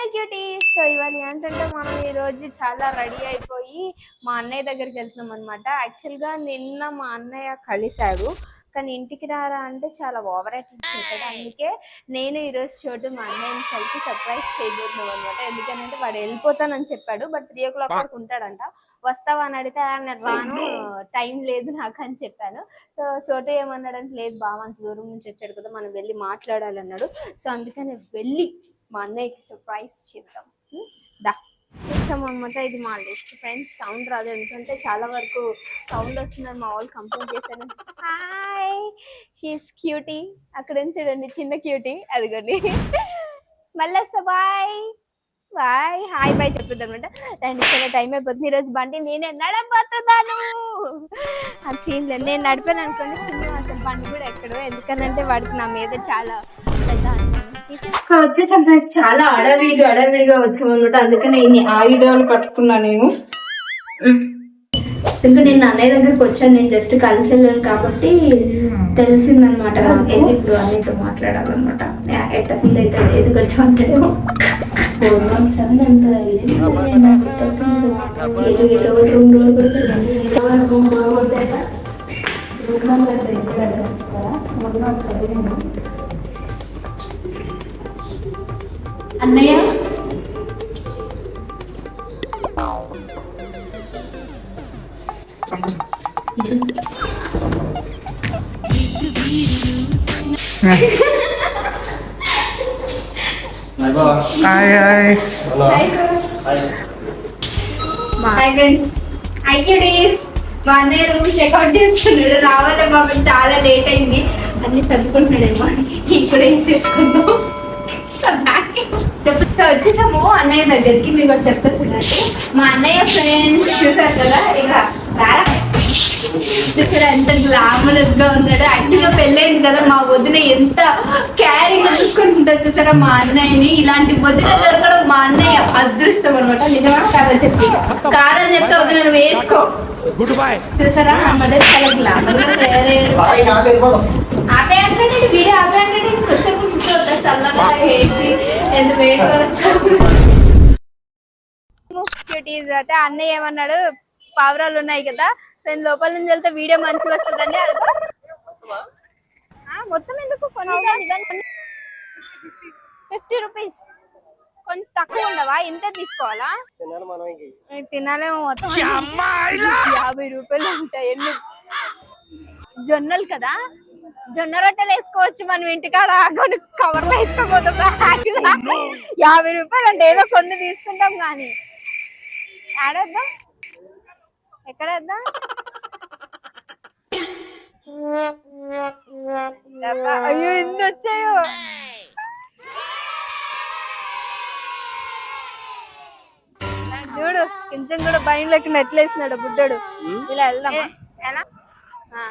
Hello cutie so ఇవాళ ఏంటంటే మనం ఈరోజు చాలా రెడీ అయిపోయి మా అన్నయ్య దగ్గరికి వెళ్తున్నాం అనమాట యాక్చువల్గా నిన్న మా అన్నయ్య కలిశాడు కానీ ఇంటికి రారా అంటే చాలా ఓవర్ యాక్టింగ్ చేశాడు. అందుకే నేను ఈరోజు చోటు మా అన్నయ్యని కలిసి సర్ప్రైజ్ చేయబోతున్నాం అనమాట ఎందుకంటే వాడు వెళ్ళిపోతానని చెప్పాడు. బట్ త్రీ ఓ క్లాక్ వరకు ఉంటాడంట. వస్తావా అని అడిగితే "ఆ, రాను. టైం లేదు నాకు అని చెప్పాను. సో చోటు ఏమన్నాడంటే లేదు బావ అంత దూరం నుంచి వచ్చాడు కదా మనం వెళ్ళి మాట్లాడాలన్నాడు సో అందుకని వెళ్ళి మా అన్నయ్యకి సర్ప్రైజ్ చేద్దాం? దా. చూస్తాం అనమాట ఇది మా లిస్ట్ ఫ్రెండ్స్ సౌండ్ రాదు. ఎందుకంటే చాలా వరకు సౌండ్ వస్తుందని మా వాళ్ళు కంప్లైంట్ చేశారు. హాయ్ షీస్ క్యూటీ అక్కడ నుంచి చూడండి చిన్న క్యూటీ అదిగోండి. మళ్ళీ బాయ్ బాయ్ హాయ్ బాయ్ చెప్తుంది అనమాట దానికి చాలా టైం అయిపోతుంది. ఈరోజు బండి నేనే నడపతున్నాను అది సీన్ లేదు నేను నడిపాను అనుకోండి చిన్న అసలు బండి కూడా ఎక్కడో ఎందుకనంటే వాడికి నా మీద చాలా. వచ్చేసాను ఫ్రెండ్స్ చాలా అడవిడి అడవిడిగా వచ్చాం అనమాట అందుకని ఇన్ని ఆయుధాలు పట్టుకున్నా నేను. ఇంకా నేను అన్నయ్య దగ్గరికి వచ్చాను. నేను జస్ట్ కలిసి వెళ్ళాను కాబట్టి తెలిసిందనమాట ఇప్పుడు అన్నయ్యతో మాట్లాడాలన్నమాట. యా, ఎట్లా ఫీల్ అవుతాడు ఎందుకు వచ్చా అంటాడు. ఫోర్ మంత్స్ అని ఒకటి రూమ్ డోర్ ఎవరు room door కొడతాట room hi hi hi friends hi cuties మా అన్నయ్య రూమ్ చెక్అవుట్ చేస్తున్నాడు. రావాలి బాబు? చాలా లేట్ అయింది. అన్ని సర్దుకుంటున్నాడేమో ఇప్పుడు వేసేసుకుందాం. చెప్పు. సో వచ్చేసాము అన్నయ్య దగ్గరికి. మీకు ఒకటి చెప్తా చూడండి మా అన్నయ్య ఫ్రెండ్స్ చూసారు కదా? ఇక రారా? చూసారా ఎంత గ్లామరస్గా ఉన్నాడు. యాక్చువల్గా పెళ్ళైంది కదా మా వదిన ఎంత క్యారింగ్గా చూసుకుంటుంటారు చూసారా? మా అన్నయ్యని. ఇలాంటి వదిన దొరకడం మా అన్నయ్య అదృష్టం అనమాట నిజమా? కాదా చెప్పి? కాదని చెప్తే వదిన నువ్వు వేసుకో. గుడ్ బై చూసారా? మా మదర్ చాలా గ్లామర్ ఆపే అంటే వీడియో ఆపే అంటే కొంచెం కూర్చోవద్దా చల్లగా వేసి ఎంత వేడిగా అయితే అన్నయ్య ఏమన్నాడు? పావురాలు ఉన్నాయి కదా సో లోపల నుంచి వెళ్తే వీడియో మంచిగా వస్తుందండి మొత్తం ఎందుకు ఫిఫ్టీ రూపీస్. కొంచెం తక్కువ ఉండవా? ఇంత తీసుకోవాలా? తినాలేమో మొత్తం. యాభై రూపాయలు ఉంటాయి. ఎన్ని? జొన్నలు కదా? జొన్న రొట్టెలు వేసుకోవచ్చు మనం ఇంటికాడ. కొన్ని కవర్లో వేసుకోపోతాం బ్యాగ్లో. యాభై రూపాయలు అంటే ఏదో కొన్ని తీసుకుంటాం కానీ. ఆడేద్దాం ఎక్కడ వేద్దాం. అయ్యో ఎన్ని వచ్చాయో? చూడు కొంచెం కూడా ఎట్లా వేసినాడు బుడ్డోడు. ఇలా ఎలా? ఆ.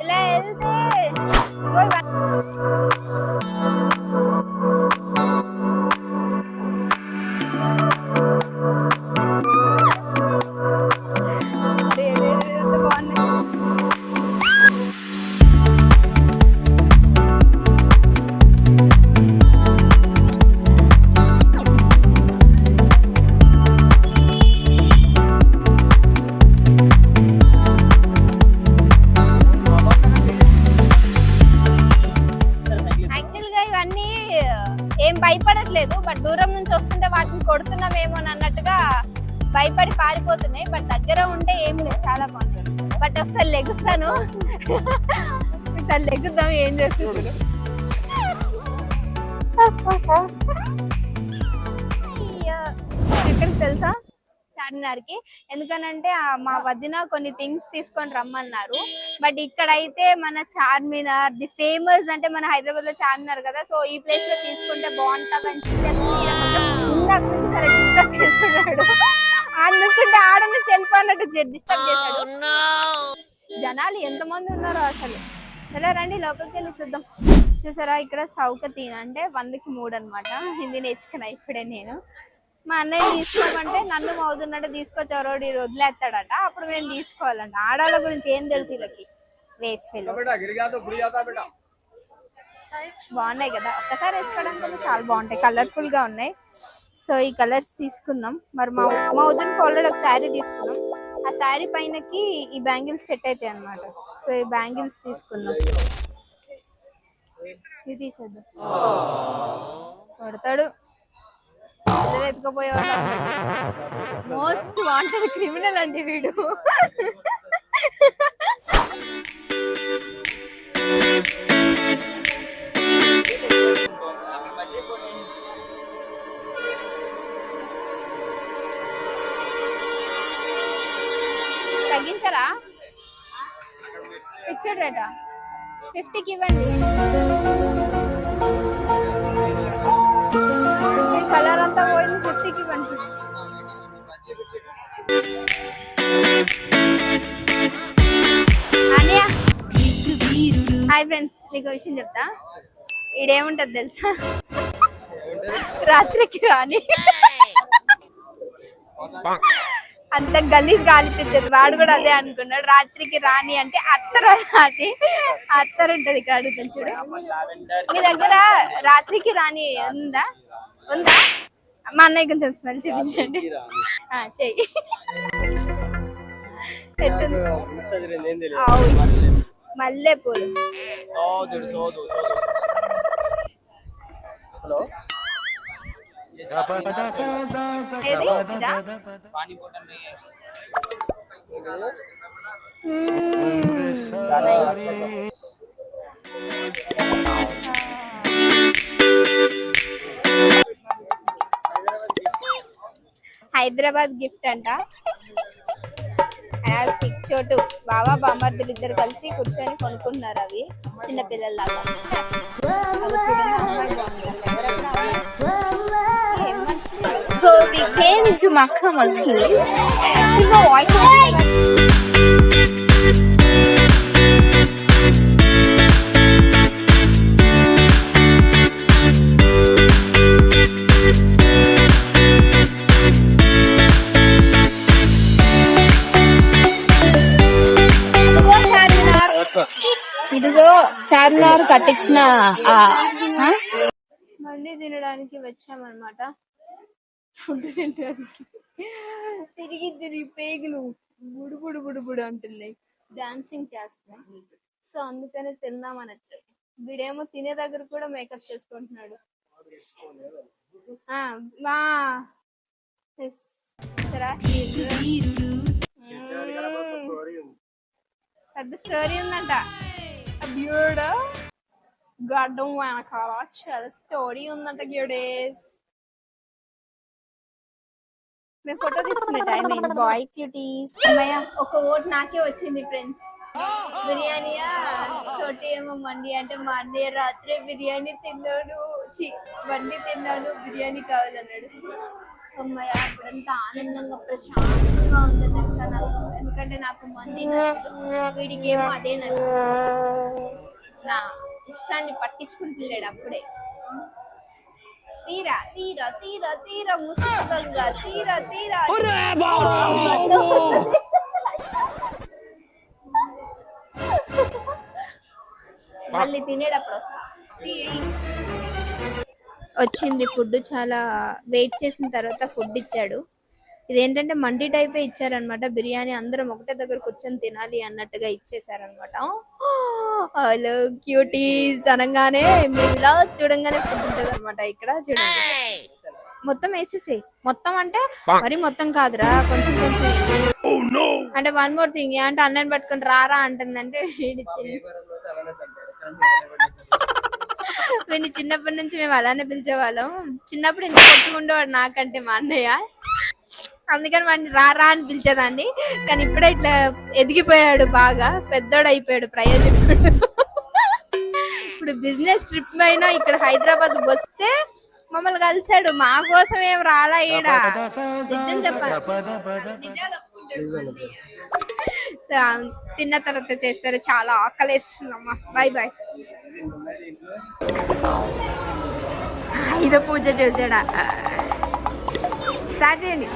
ఇలా వెళ్తే ఏం భయపడట్లేదు బట్ దూరం నుంచి వస్తుంటే వాటిని కొడుతున్నామేమో అని అన్నట్టుగా భయపడి పారిపోతున్నాయి. బట్ దగ్గర ఉంటే ఏం లేదు చాలా బాగుంటుంది బట్ ఒకసారి లెగుస్తాను. ఒకసారి లెగుద్దాం ఏం చేస్తుంది. ఎక్కడికి తెలుసా? చార్మినార్కి ఎందుకనంటే మా వదిన కొన్ని థింగ్స్ తీసుకొని రమ్మన్నారు. బట్ ఇక్కడైతే మన చార్మినార్ ది ఫేమస్ అంటే మన హైదరాబాద్లో చార్మినార్ కదా. సో ఈ ప్లేస్లో తీసుకుంటే బాగుంటుంది డిస్టర్బ్ చేస్తున్నాడు. ఆడ నుంచి ఉంటే ఆడ నుంచి వెళ్ళిపోయినట్టు డిస్టర్బ్ చేశాడు. జనాలు ఎంత మంది ఉన్నారో అసలు. ఎలా రండి లోపలికి వెళ్ళి చూద్దాం. చూసారా ఇక్కడ సౌకతి అంటే వందకి మూడు అన్నమాట హిందీ నేర్చుకున్నా ఇప్పుడే నేను. మా అన్నయ్య తీసుకోమంటే నన్ను మౌదున్నట్టు తీసుకొచ్చి రోడ్డు వదిలేస్తాడట. అప్పుడు మేము తీసుకోవాలంట. ఆడాళ్ళ గురించి ఏం తెలుసు వీళ్ళకి? Waste fellow. బాగున్నాయి కదా? ఒక్కసారి వేసుకోవడానికి చాలా బాగుంటాయి. కలర్ఫుల్గా ఉన్నాయి. సో ఈ కలర్స్ తీసుకుందాం. మరి మా మా వదినకి ఆల్రెడీ ఒక శారీ తీసుకున్నాం. ఆ శారీ పైనకి ఈ బ్యాంగిల్స్ సెట్ అవుతాయి అన్నమాట. సో ఈ బ్యాంగిల్స్ తీసుకుందాం. ఇది తీసేద్దాం. కొడతాడు. ఎత్తుకుపోయేవాడు మోస్ట్ వాంటెడ్ క్రిమినల్ అండి వీడు. తగ్గించరా? ఫిక్స్డ్ రేటా ఫిఫ్టీకి ఇవ్వండి. హాయ్ ఫ్రెండ్స్ నీకు విషయం చెప్తా. ఈడేముంటది తెలుసా? రాత్రికి రాని. అంత గలీజ్ గాలిచ్చేది వాడు కూడా అదే అనుకున్నాడు. రాత్రికి రాని అంటే అత్తర అది అత్తర ఉంటది ఇక్కడ అడుగుతాను చూడు. మీ దగ్గర రాత్రికి రాని ఉందా? ఉందా? మా అన్నయ్య కొంచెం స్మెల్ చూపించండి. చెయ్యి. చెట్టు మల్లె పూలు హలో? ఏది? హైదరాబాద్ గిఫ్ట్ అంట. స్టిక్ చోటు. బాబా బామ్మర్దులు ఇద్దరు కలిసి కూర్చొని కొనుక్కుంటున్నారు అవి. చిన్న పిల్లల్లాగా. So we came to Makkah Mosque. Charminar కట్టించిన మండి తినడానికి వచ్చామన్నమాట. ఫుడ్ తినడానికి. తిరిగి తిరిగి పేగులు బుడు బుడు బుడు బుడు అంటున్నాయి. డాన్సింగ్ చేస్తున్నాయి. సో అందుకనే తిందామని వచ్చాడు వీడేమో తినే దగ్గర కూడా మేకప్ చేసుకుంటున్నాడు. ఎస్ సరా. పెద్ద స్టోరీ ఉందంట. బ్యూడ్ గడ్డం వెనకాల చాలా స్టోరీ ఉందంట గ్యూడేస్ మేము ఫోటో తీసుకునే టైం అయింది బాయ్ క్యూటీస్ అమ్మయ్య ఒక ఓట్ నాకే వచ్చింది ఫ్రెండ్స్ బిర్యానీయా చోటి ఏమో మండి అంటే మా అన్నయ్య రాత్రి బిర్యానీ తిన్నాడు. చి మండి తిన్నాను బిర్యానీ కావాలన్నాడు. అమ్మయ్య అప్పుడంతా ఆనందంగా ప్రశాంతంగా ఉంది తెలుసా నాకు. ఎందుకంటే నాకు మంది నచ్చదు వీడికి ఏమో అదే నచ్చదు నా ఇష్టాన్ని పట్టించుకుంటున్నాడు అప్పుడే. తీరా తీరా తీరా తీరా ముసుగుగా తీరా తీరా. మళ్ళీ తినేటప్పుడు వస్తా. వచ్చింది ఫుడ్ చాలా వెయిట్ చేసిన తర్వాత ఫుడ్ ఇచ్చాడు. ఇదేంటంటే మండి టైపే ఇచ్చారనమాట. బిర్యానీ అందరం ఒకటే దగ్గర కూర్చొని తినాలి అన్నట్టుగా ఇచ్చేసారనమాట. హలో క్యూటీస్ అనగానే మీరు ఇలా చూడంగానే ఫుడ్ ఉంటుంది అనమాట ఇక్కడ. చూడండి. మొత్తం వేసేసి మొత్తం అంటే మరి మొత్తం కాదురా. కొంచెం కొంచెం అంటే వన్ మోర్ థింగ్ అంటే అన్నని పట్టుకొని రారా అంటుందంటే అంటే వీడిని చిన్నప్పటి నుంచి మేము అలానే పిలిచేవాళ్ళం. చిన్నప్పుడు ఇంత కొట్టుగా ఉండేవాడు నాకంటే మా అన్నయ్య. అందుకని వాడిని రా రా అని పిలిచేదాన్ని. కానీ ఇప్పుడే ఇట్లా ఎదిగిపోయాడు బాగా. పెద్దోడు అయిపోయాడు ప్రయోజకుడు. ఇప్పుడు బిజినెస్ ట్రిప్ అయినా ఇక్కడ హైదరాబాద్ వస్తే మమ్మల్ని కలిసాడు మా కోసం ఏం రాలా ఈడ. నిజం చెప్పాలి? నిజాలు సో తిన్న తర్వాత చేస్తారు. చాలా ఆకలేస్తుందమ్మా. బాయ్ బాయ్ ఇదో పూజ చేసాడా స్టార్ట్ చేయండి.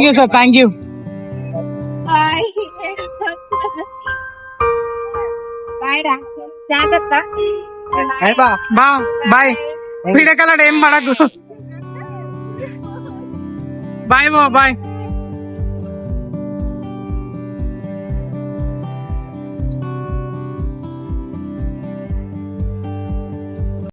Thank you sir thank you bye bye రా జాగ్రత్త బా బాయ్ వీడియో కలర్